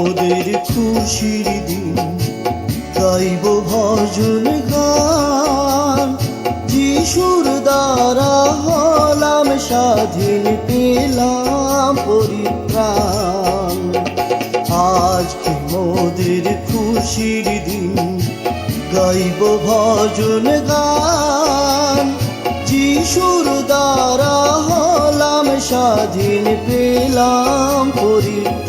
মোদের খুশির দিন, গাইব ভজন গান। যিশুর দ্বারা হলাম, স্বাধীন পেলাম পরিত্রাণ। আজকে মোদের খুশির দিন, গাইব ভজন গান। যিশুর দ্বারা হলাম, স্বাধীন পেলাম পরিত্রাণ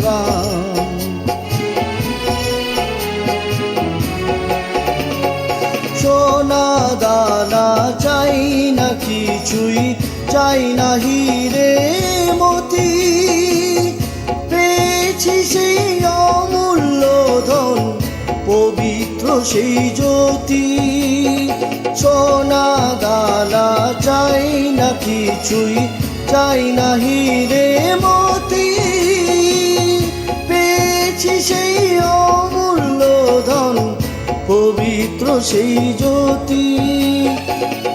দানা চাই না কিছুই, চাই না হিরে মতি। পেয়েছি সেই অমূল্য ধন, পবিত্র সেই জ্যোতি। সোনা দানা চাই না কিছুই, চাই না হিরে মতি। পেয়েছি সেই সেই জ্যোতি।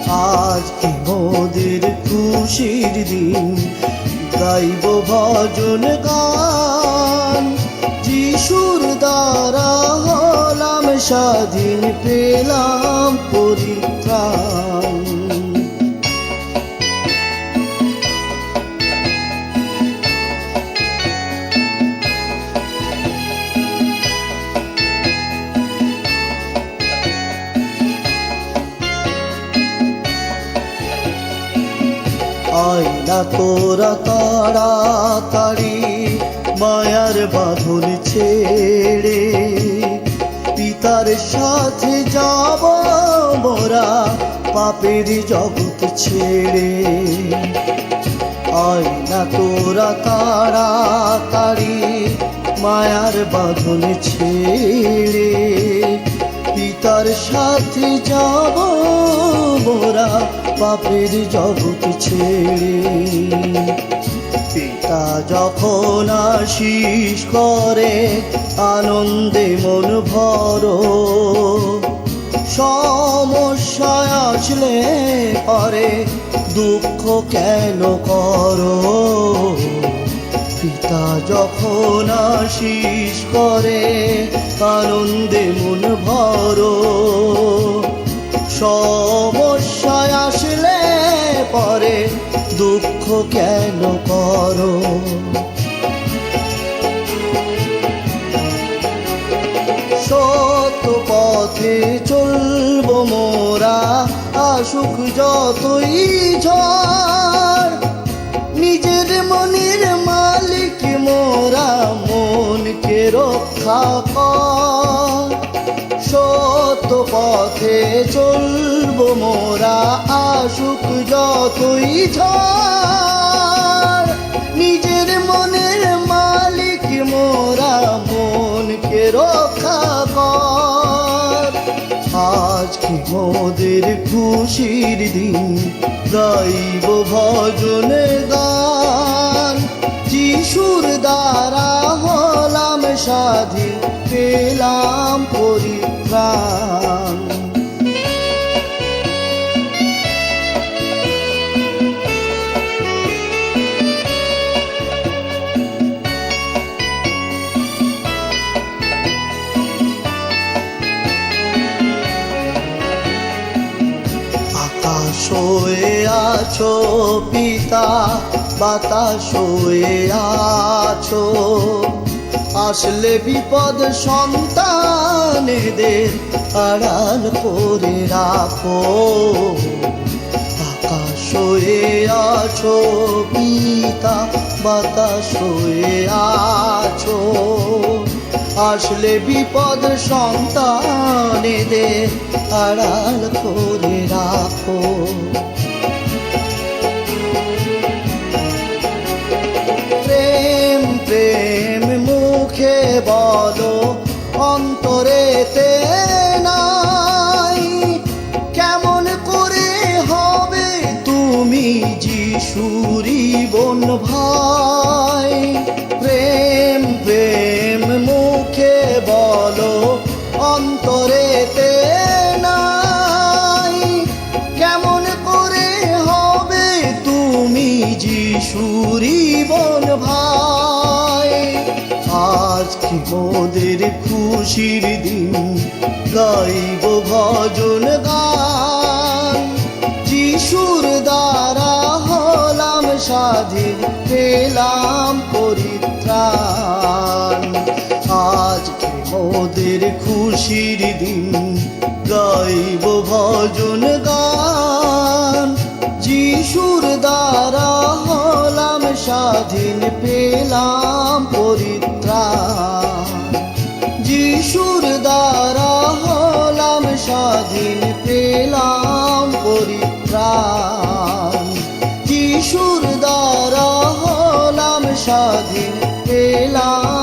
আজ কি মোদের খুশির দিন? গাইব ভজন গান। যিশুর দ্বারা হলাম স্বাধীন, পেলাম পরিত্রাণ। আয়না তোরা তাড়াতাড়ি, মায়ার বাঁধন ছেড়ে। পিতার সাথে যাব মোরা পাপের জগৎ ছেড়ে। আয়না তোরা তাড়াতাড়ি, মায়ার বাঁধন ছেড়ে। পিতার সাথে যাব মোরা পাপের জগৎ ছেড়ে। পিতা যখন আশিস করে, আনন্দে মন ভর। সমস্যায় আসলে পরে দুঃখ কেন করো? পিতা যখন আশিস করে, আনন্দে মন ভর। সমস্যায় আসলে পরে দুঃখ কেন করো? সত্য পথে চলবো মোরা, আসুক যতই ঝড়। নিজের মালিক মোরা মনকে রক্ষা কর। পথে চলবো মোরা, আসুক যতই ঝড়। নিজের মনের মালিক মোরা মনকে রক্ষা কর। আজকে মোদের খুশির দিন, গাইব ভজন যিশুর দ্বারা হলাম সাধি পেলাম পরিত্রাণ। হয়ে আছো পিতা বাতাস হয়ে আছো। আসলে বিপদ সন্তানেদের আড়াল করে রাখো। আকাশ হয়ে আছো পিতা বাতাস হয়ে আছো। আসলে বিপদ সন্তানেদের আড়াল করে রাখো। প্রেম প্রেম মুখে বলো, অন্তরেতে নাই। কেমন করে হবে তুমি যিশুরি বোন ভাই? যিশুরি বোন ভাই, আজ আজকে মোদের খুশির দিন? গাইব ভজন গান। যিশুর দ্বারা হলাম স্বাধীন পেলাম পরিত্রাণ। আজকে মোদের খুশির দিন? গাইব ভজন গান। যিশুর দ্বারা স্বাধীন পেলাম পরিত্রাণ। যিশুর দ্বারা হলাম স্বাধীন পেলাম পরিত্রাণ। যিশুর দ্বারা হলাম স্বাধীন পেলাম